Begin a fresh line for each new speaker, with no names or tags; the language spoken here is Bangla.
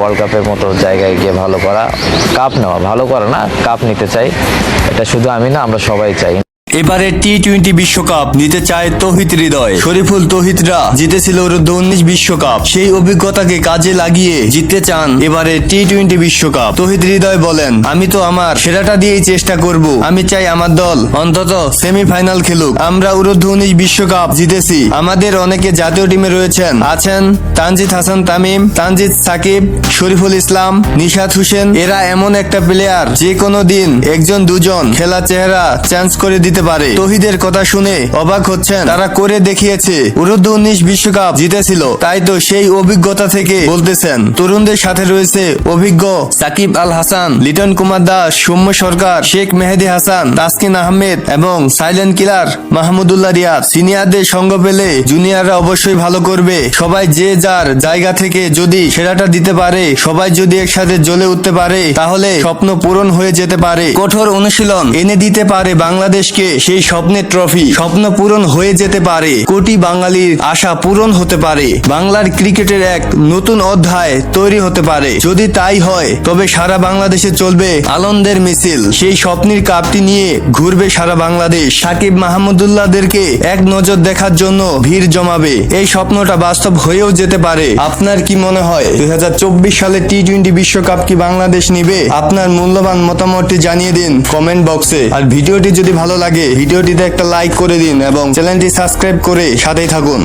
ওয়ার্ল্ড কাপের মতো জায়গায় গিয়ে ভালো করা কাপ নেওয়া, ভালো করা না কাপ নিতে চাই। এটা শুধু আমি না, আমরা সবাই চাই।
এবারে টি টোয়েন্টি বিশ্বকাপ নিতে চায় তহিত হৃদয়। শরীফুল তহিতরা জিতেছিল অনূর্ধ্ব উনিশ বিশ্বকাপ। সেই অভিজ্ঞতাকে কাজে লাগিয়ে জিততে চান এবারে টি টোয়েন্টি বিশ্বকাপ। তহিত হৃদয় বলেন, আমি তো আমার সেরাটা দিয়েই চেষ্টা করব। আমি চাই আমার দল অন্তত সেমিফাইনাল খেলুক। আমরা অনূর্ধ্ব উনিশ বিশ্বকাপ জিতেছি। আমাদের অনেকে জাতীয় টিমে রয়েছেন। আছেন তানজিদ হাসান তামিম, তানজিদ সাকিব, শরীফুল ইসলাম নিশাদ হোসেন। এরা এমন একটা প্লেয়ার যে কোনো দিন একজন দুজন খেলা চেহারা চান্স করে দিতে পারে। তহিদের কথা শুনে অবাক হচ্ছেন। তারা করে দেখিয়েছে উরুদ্দু উনিশ বিশ্বকাপ জিতেছিল। তাই তো সেই অভিজ্ঞতা থেকে বলতেছেন। তরুণদের সাথে রয়েছে অভিজ্ঞ সাকিব আল হাসান, লিটন কুমার দাস, সৌম্য সরকার, শেখ মেহেদি হাসান, তাসকিন আহমেদ এবং সাইলেন্ট কিলার মাহমুদুল্লাহ রিয়াদ। সিনিয়রদের সঙ্গ পেলে জুনিয়ররা অবশ্যই ভালো করবে। সবাই যে যার জায়গা থেকে যদি সেরাটা দিতে পারে, সবাই যদি একসাথে জ্বলে উঠতে পারে, তাহলে স্বপ্ন পূরণ হয়ে যেতে পারে। কঠোর অনুশীলন এনে দিতে পারে বাংলাদেশকে। সেই স্বপ্নের ট্রফি স্বপ্ন পূরণ হয়ে যেতে পারে। কোটি বাঙালির আশা পূরণ হতে পারে। বাংলার ক্রিকেটের এক নতুন অধ্যায় তৈরি হতে পারে। যদি তাই হয়, তবে সারা বাংলাদেশে চলবে আনন্দের মিছিল। সেই স্বপ্নের কাপটি নিয়ে ঘুরবে সারা বাংলাদেশ। সাকিব মাহমুদুল্লাহদেরকে এক নজর দেখার জন্য ভিড় জমাবে। এই স্বপ্নটা বাস্তব হয়েও যেতে পারে। আপনার কি মনে হয়? দুই হাজার চব্বিশ সালে টি টোয়েন্টি বিশ্বকাপ কি বাংলাদেশ নিবে? আপনার মূল্যবান মতামতটি জানিয়ে দিন কমেন্ট বক্সে। আর ভিডিওটি যদি ভালো লাগে ভিডিওটিতে একটা লাইক করে দিন এবং চ্যানেলটি সাবস্ক্রাইব করে সাথেই থাকুন।